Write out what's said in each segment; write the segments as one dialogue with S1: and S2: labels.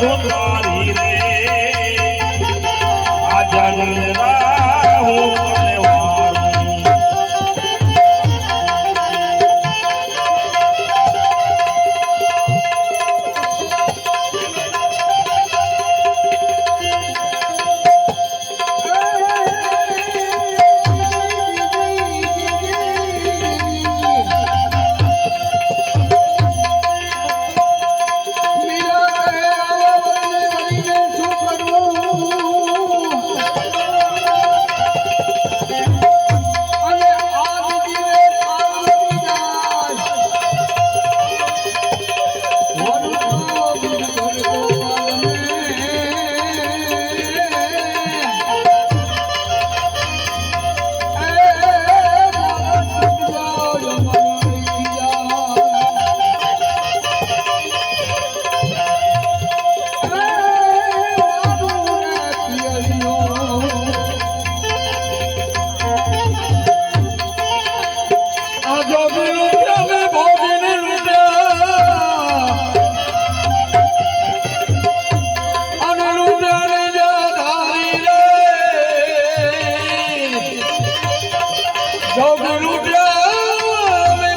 S1: રે. આ જનરા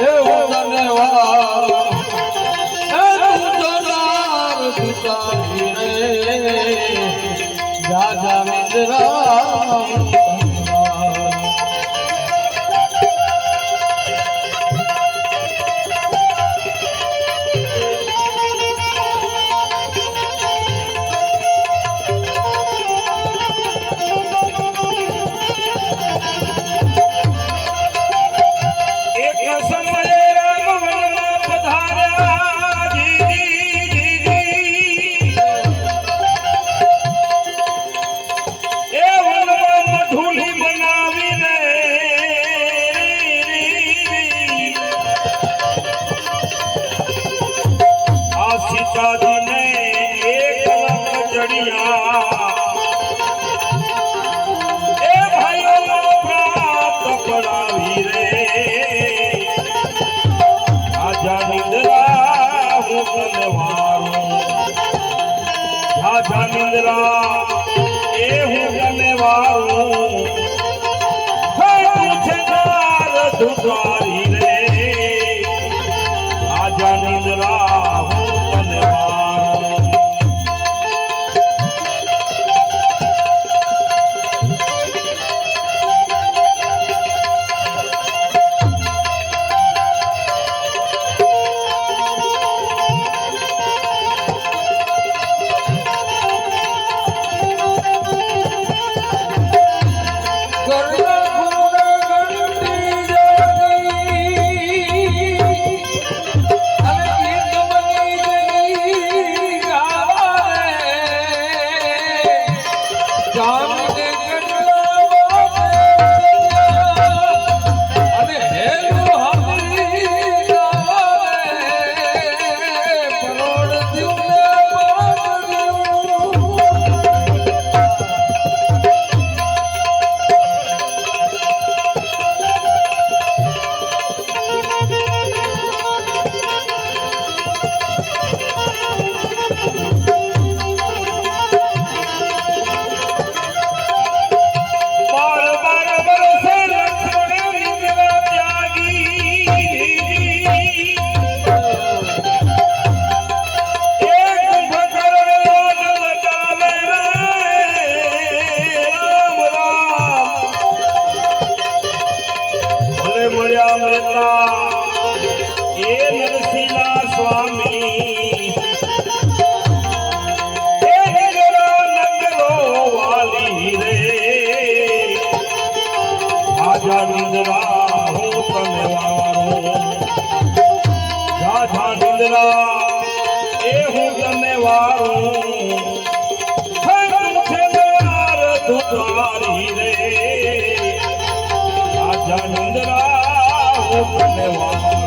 S2: નિંદ્રા ધન્યવાદ
S1: સીતાજીને એક લંક જડિયા એ ભાઈઓ પ્રાપ્ત પડાવી રે રાજા નિંદ્રા હું તને વારું રાજા નિંદ્રા એ હું તને વારું હે પૂછે દુધારી રે રાજા નિંદ્રા સ્વામી. રાજા નિંદરા, હું તમે વારો રાજા નિંદરા, એ હું તમે વારો તુકારી રે. રાજા નિંદરા, હું તમે વારો